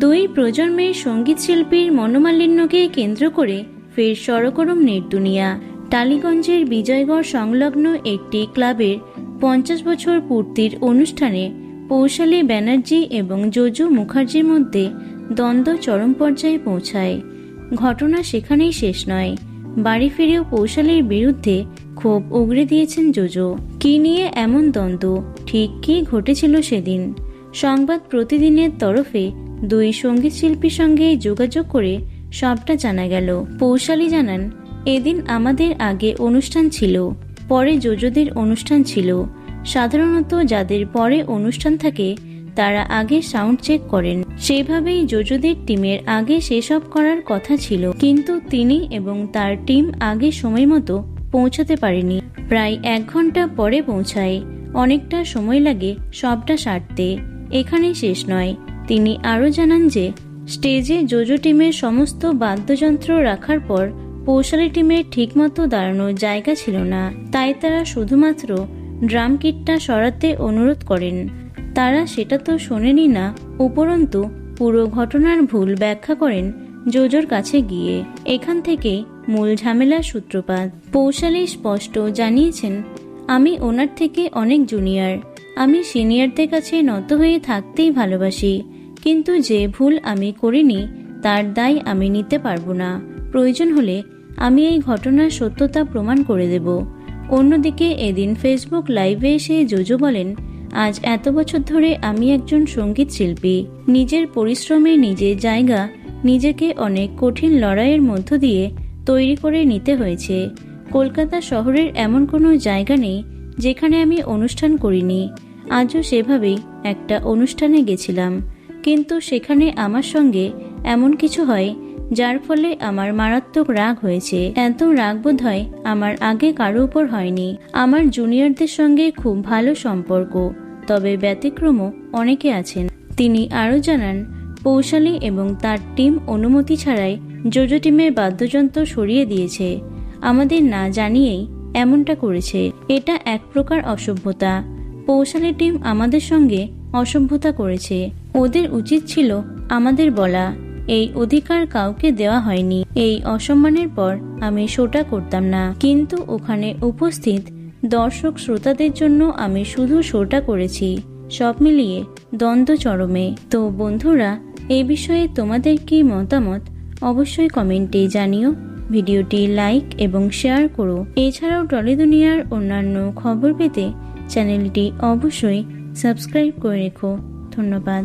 দুই প্রজন্মের সংগীত শিল্পীর মনোমালিন্যকে কেন্দ্র করে ফের সরগরম নেটদুনিয়া। টালিগঞ্জের বিজয়গড় সংলগ্ন একটি ক্লাবের পঞ্চাশ বছর পূর্তির অনুষ্ঠানে পৌশালী ব্যানার্জি এবং যোজু মুখার্জির মধ্যে দ্বন্দ্ব চরম পর্যায়ে পৌঁছায়। ঘটনা সেখানেই শেষ নয়। বাড়ি ফিরেও পৌশালীর বিরুদ্ধে ক্ষোভ উগরে দিয়েছেন জোজো। কি নিয়ে এমন দ্বন্দ্ব? ঠিক কী ঘটেছিল সেদিন? সংবাদ প্রতিদিনের তরফে দুই সংগীত শিল্পীর সঙ্গে যোগাযোগ করে সবটা জানা গেল। পৌশালী জানান, এদিন আমাদের আগে অনুষ্ঠান ছিল, পরে যোজোদের অনুষ্ঠান ছিল। সাধারণত যাদের পরে অনুষ্ঠান থাকে, তারা আগে সাউন্ড চেক করেন। সেইভাবেই যোজোদের টিমের আগে সেসব করার কথা ছিল। কিন্তু তিনি এবং তার টিম আগে সময় মতো পৌঁছাতে পারেনি। প্রায় এক ঘণ্টা পরে পৌঁছায়। অনেকটা সময় লাগে সবটা সারতে। এখানে শেষ নয়। তিনি আরও জানান যে, স্টেজে জোজো টিমের সমস্ত বাদ্যযন্ত্র রাখার পর পৌশালী টিমের ঠিকমতো দাঁড়ানোর জায়গা ছিল না। তাই তারা শুধুমাত্র ড্রাম কিটটা সরাতে অনুরোধ করেন। তারা সেটা তো শোনেনি না, উপরন্তু পুরো ঘটনার ভুল ব্যাখ্যা করেন জোজোর কাছে গিয়ে। এখান থেকে মূল ঝামেলার সূত্রপাত। পৌশালী স্পষ্ট জানিয়েছেন, আমি ওনার থেকে অনেক জুনিয়র। আমি সিনিয়রদের কাছে নত হয়ে থাকতেই ভালোবাসি। কিন্তু যে ভুল আমি করিনি, তার দায় আমি নিতে পারব না। প্রয়োজন হলে আমি এই ঘটনার সত্যতা প্রমাণ করে দেব। অন্যদিকে এদিন ফেসবুক লাইভে এসে জোজো বলেন, আজ এত বছর ধরে আমি একজন সংগীত শিল্পী। নিজের পরিশ্রমে নিজের জায়গা, নিজেকে অনেক কঠিন লড়াইয়ের মধ্য দিয়ে তৈরি করে নিতে হয়েছে। কলকাতা শহরের এমন কোনো জায়গা নেই যেখানে আমি অনুষ্ঠান করিনি। আজও সেভাবেই একটা অনুষ্ঠানে গেছিলাম। কিন্তু সেখানে আমার সঙ্গে এমন কিছু হয়, যার ফলে আমার মারাত্মক রাগ হয়েছে। এত রাগ বোধ হয় আমার আগে কারও উপর হয়নি। আমার জুনিয়রদের সঙ্গে খুব ভালো সম্পর্ক, তবে ব্যতিক্রমও অনেকে আছেন। তিনি আরও জানান পৌশালী এবং তার টিম অনুমতি ছাড়াই জোজো টিমের বাদ্যযন্ত্র সরিয়ে দিয়েছে। আমাদের না জানিয়েই এমনটা করেছে। এটা এক প্রকার অসভ্যতা। পৌশালী টিম আমাদের সঙ্গে অসভ্যতা করেছে। ওদের উচিত ছিল আমাদের বলা। এই অধিকার কাউকে দেওয়া হয়নি। এই অসম্মানের পর আমি শোটা করতাম না। কিন্তু ওখানে উপস্থিত দর্শক শ্রোতাদের জন্য আমি শুধু শোটা করেছি। সব মিলিয়ে দ্বন্দ্ব চরমে। তো বন্ধুরা এই বিষয়ে তোমাদের কি মতামত অবশ্যই কমেন্টে জানিও। ভিডিওটি লাইক এবং শেয়ার করো। এছাড়াও টলি দুনিয়ার অন্যান্য খবর পেতে চ্যানেলটি অবশ্যই সাবস্ক্রাইব করে রেখো। ধন্যবাদ।